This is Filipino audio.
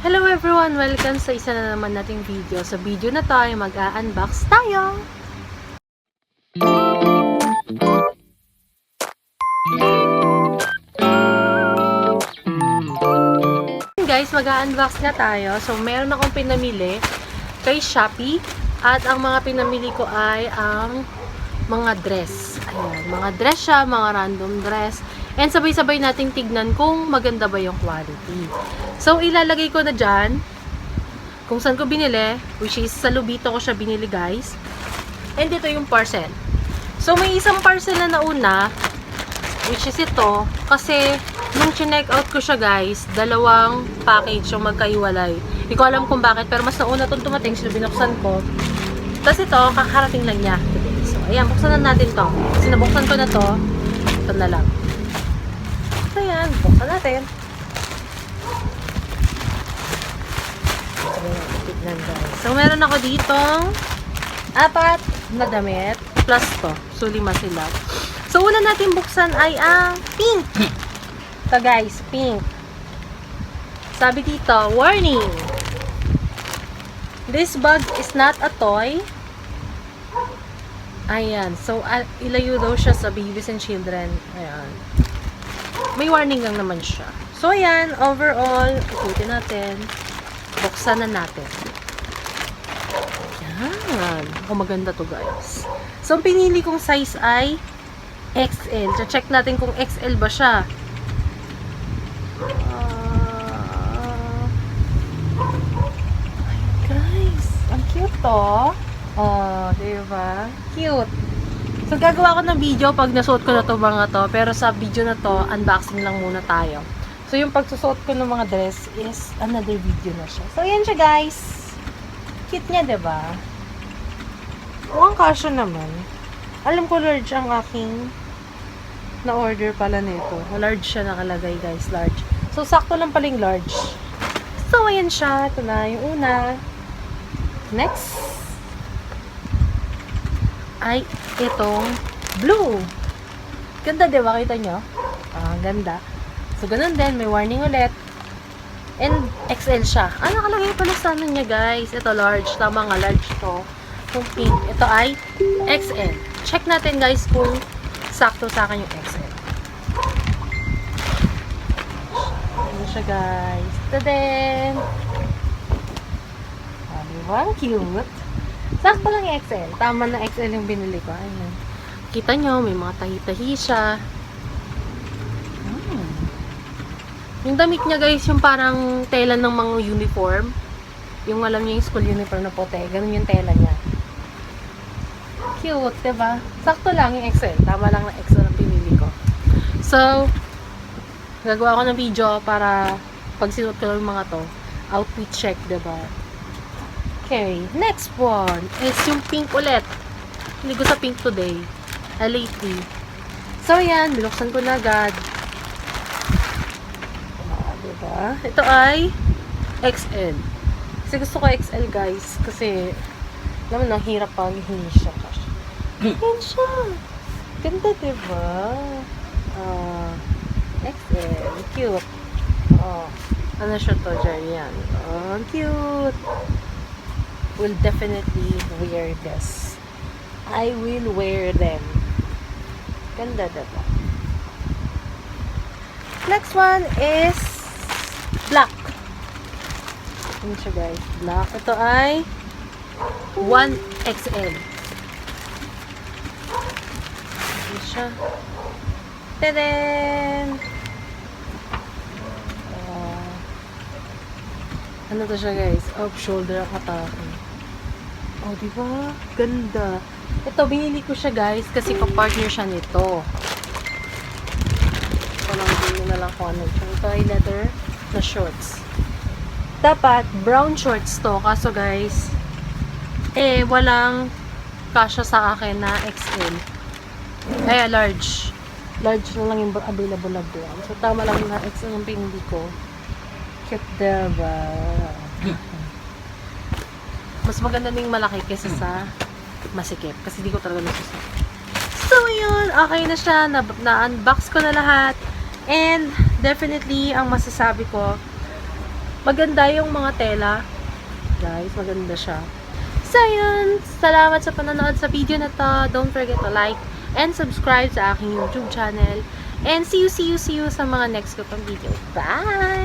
Hello everyone! Welcome sa isa na naman nating video. Sa video na to ay mag-a-unbox tayo! Guys, mag-a-unbox nga tayo. So, meron akong pinamili kay Shopee. At ang mga pinamili ko ay ang mga dress. Ayan, mga dress siya, mga random dress. And sabay-sabay nating tignan kung maganda ba yung quality. So, ilalagay ko na dyan kung saan ko binili, which is sa Lubito ko siya binili, guys. And ito yung parcel. So, may isang parcel na nauna, which is ito, kasi nung chinek out ko siya, guys, dalawang package yung magkaiwalay. Hindi ko alam kung bakit, pero mas nauna itong tumating, sila binuksan ko. Tapos ito, kakarating lang niya. So, ayan, buksan na natin to. Kasi ko na to, ito na lang. So, ayan, buksan natin. Tignan guys. So, meron ako ditong apat na damit plus to. So, lima sila. So, una natin buksan ay ang pink. Ito guys, pink. Sabi dito, warning. This bag is not a toy. Ayan. So, al- ilayo daw siya sa babies and children. Ayan. May warning lang naman siya. So, ayan. Overall, ikutin natin. Buksan na natin. Yan. Oh, maganda to guys. So, ang pinili kong size ay XL. So, check natin kung XL ba siya. Ay, guys. Ang cute to. Oh, diba? Cute. So, gagawa ko ng video pag nasuot ko na to mga to. Pero sa video na to, unboxing lang muna tayo. So, yung pagsusuot ko ng mga dress is another video na siya. So, yan siya guys. Cute niya, diba? Mukhang kasya naman. Alam ko large ang aking na-order pala nito. Large siya nakalagay guys, large. So, sakto lang paling large. So, ayan siya. Ito na yung una. Next. Ay, itong blue. Ganda, di ba? Kita nyo? Ah, ganda. So, ganun din. May warning ulit. And XL siya. Ah, nakalagay pala sa ano niya, guys. Ito, large. Tama nga, large to. Yung pink. Ito ay XL. Check natin, guys, kung sakto sa akin yung XL. Ano siya, guys. Din. Ah, diba? Cute. Sakto lang yung XL. Tama na XL yung binili ko. Ayan. Kita nyo, may mga tahi-tahi siya. Hmm. Yung damit niya guys, yung parang tela ng mga uniform. Yung alam niyo yung school uniform na puti. Ganun yung tela niya. Cute, diba? Sakto lang yung XL. Tama lang na XL ang pinili ko. So, gagawa ko ng video para pag sinuot ko yung mga to, outfit check, diba? Okay, next one is yung pink ulit. Hindi ko sa pink today. Uh, lately. So, yan. Binuksan ko na agad. Ah, diba? Ito ay XL. Kasi gusto ko XL, guys. Kasi, alam mo, nang hirap pag hindi siya. Yan siya. Ganda, diba? Ah, XL. Cute. Oh, ano siya to, Jerry? Yan. Oh, cute. Will definitely wear this. I will wear them. Ganda, diba? Next one is black. Ano siya guys? Black. Ito ay 1XL. Ano siya? Tadaan! Ah. ano to siya guys? Off shoulder ang atake. Oh, di ba? Ganda. Ito, binili ko siya guys kasi pa-partner siya nito. Ito lang, hindi na lang kung ano. Ito ay leather na shorts. Dapat, brown shorts to. Kaso guys, eh, walang kasya sa akin na XL. Eh, large. Large na lang yung available na brown. So, tama lang na XL yung pinili ko. Cute, diba? Mas maganda na yung malaki kesa sa masikip. Kasi di ko talaga nasusunod. So, yun. Okay na siya. Na- Na-unbox ko na lahat. And, definitely, ang masasabi ko, Maganda yung mga tela. Guys, maganda siya. So, yun. Salamat sa panonood sa video na to. Don't forget to like and subscribe sa aking YouTube channel. And see you, see you, see you sa mga next ko pang video. Bye!